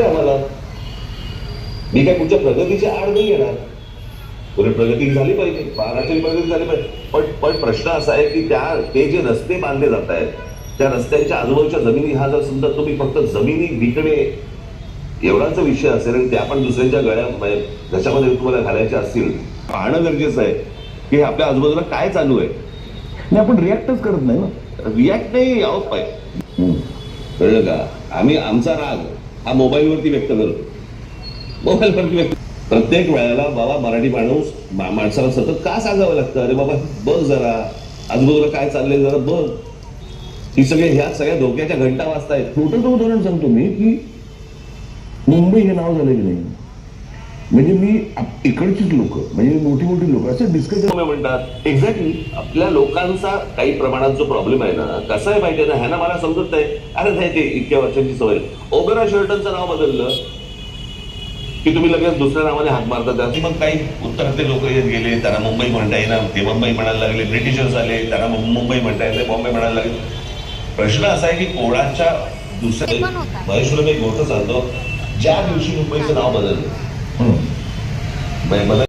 आहे आम्हाला. मी काय तुमच्या प्रगतीच्या आड नाही येणार उलट प्रगती झाली पाहिजे. महाराष्ट्राची प्रगती झाली पाहिजे. पण पण प्रश्न असा आहे की त्या ते जे रस्ते बांधले जात आहेत त्या रस्त्यांच्या आजूबाजूच्या जमिनी हा जर समजा तुम्ही फक्त जमिनी विकणे एवढाच विषय असेल आणि त्या पण दुसऱ्यांच्या गळ्या म्हणजे घशामध्ये तुम्हाला घालायच्या असतील पाहणं गरजेचं आहे की आपल्या आजूबाजूला काय चालू आहे. नाही आपण रिॲक्टच करत नाही ना. रिॲक्ट नाही आहोत पाय. कळलं का? आम्ही आमचा राग हा मोबाईलवरती व्यक्त करतो. मोबाईलवरती व्यक्त प्रत्येक वेळेला बाबा मराठी माणूस मा- माणसाला सतत का सांगावं लागतं? अरे बाबा बघ जरा. आजूबाजूला काय चाललंय जरा बघ. ही सगळे ह्या सगळ्या धोक्याच्या घंटा वाजतायत. छोटंसं उदाहरण सांगतो मी की मुंबई हे नाव झालं की नाही? म्हणजे मी इकडचीच लोक म्हणजे मोठी मोठी लोक असं डिस्कशन म्हणतात एक्झॅक्टली आपल्या लोकांचा काही प्रमाणात जो प्रॉब्लेम आहे ना कसा आहे माहितीये ना? ह्यांना मला समजत नाही अरे नाही ते इतक्या वर्षांची सवय ओबेरा शर्टनचं नाव बदललं की तुम्ही लगेच दुसऱ्या नावाने हात मारतात. मग काही उत्तरातले लोक येत गेले त्यांना मुंबई म्हणता येणार. ते मुंबई म्हणायला लागले ब्रिटिशर्स आले त्यांना मुंबई म्हणता येते बॉम्बे म्हणायला लागले. प्रश्न असा आहे की कोणाच्या दुसऱ्या. महेश्वर मी गोष्ट सांगतो. ज्या दिवशी मुंबईचं नाव बदललं हं. म्हणजे मला